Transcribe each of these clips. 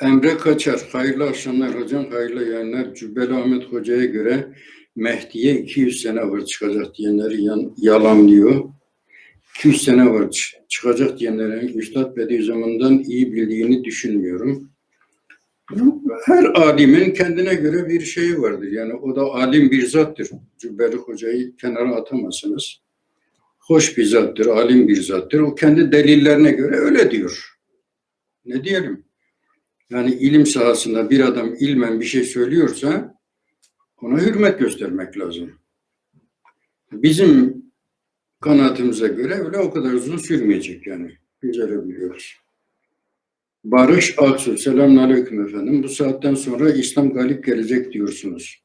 Emre Kaçar, hayırlı akşamlar hocam, hayırlı yayınlar. Cübbeli Ahmet Hoca'ya göre Mehdi'ye 200 sene var çıkacak diyenleri yan, yalanlıyor. 200 sene var çı- çıkacak diyenlerin Üstad Bediüzzaman'dan iyi bildiğini düşünmüyorum. Her alimin kendine göre bir şeyi vardır. Yani o da alim bir zattır. Cübbeli Hoca'yı kenara atamazsınız. Hoş bir zattır, alim bir zattır. O kendi delillerine göre öyle diyor. Ne diyelim? Yani ilim sahasında bir adam ilmen bir şey söylüyorsa ona hürmet göstermek lazım. Bizim kanaatimize göre öyle o kadar uzun sürmeyecek yani. Biz öyle biliyoruz. Barış Aksu, selamünaleyküm efendim. Bu saatten sonra İslam galip gelecek diyorsunuz.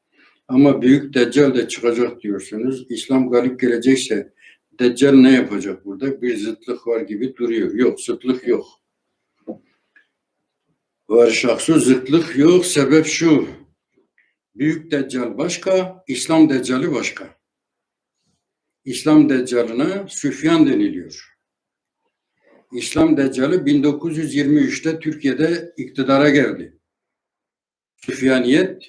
Ama büyük deccal de çıkacak diyorsunuz. İslam galip gelecekse deccal ne yapacak burada? Bir zıtlık var gibi duruyor. Yok, zıtlık yok. Var şahsı zıtlık yok. Sebep şu. Büyük Deccal başka, İslam Deccali başka. İslam Deccalına Süfyan deniliyor. İslam Deccali 1923'te Türkiye'de iktidara geldi. Süfyaniyet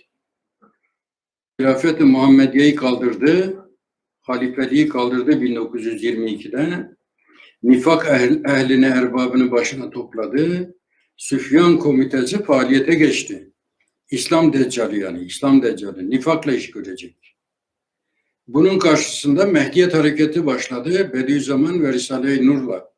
Hilafet-i Muhammediye'yi kaldırdı. Halifeliği kaldırdı 1922'de. Nifak ehl- ehlini erbabını başına topladı. Süfyan komitesi faaliyete geçti. İslam Deccali yani İslam Deccali nifakla iş görecek. Bunun karşısında Mehdiyet hareketi başladı Bediüzzaman ve Risale-i Nur'la.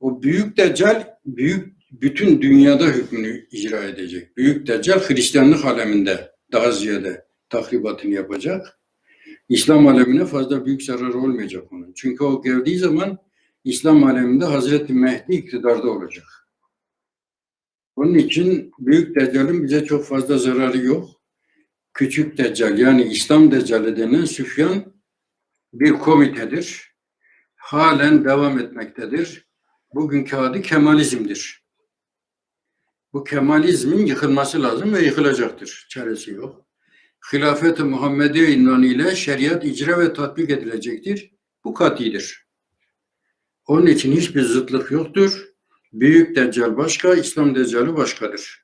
O büyük Deccal büyük bütün dünyada hükmünü icra edecek. Büyük Deccal Hristiyanlık aleminde daha ziyade tahribatını yapacak. İslam alemine fazla büyük zarar olmayacak onun. Çünkü o geldiği zaman İslam aleminde Hazreti Mehdi iktidarda olacak. Onun için Büyük Deccal'in bize çok fazla zararı yok. Küçük Deccal yani İslam Deccali denen Süfyan bir komitedir. Halen devam etmektedir. Bugünkü adı Kemalizm'dir. Bu Kemalizmin yıkılması lazım ve yıkılacaktır. Çaresi yok. Hilafet-i Muhammediye ile şeriat icra ve tatbik edilecektir. Bu katidir. Onun için hiçbir zıtlık yoktur. Büyük Deccal başka, İslam Deccali başkadır.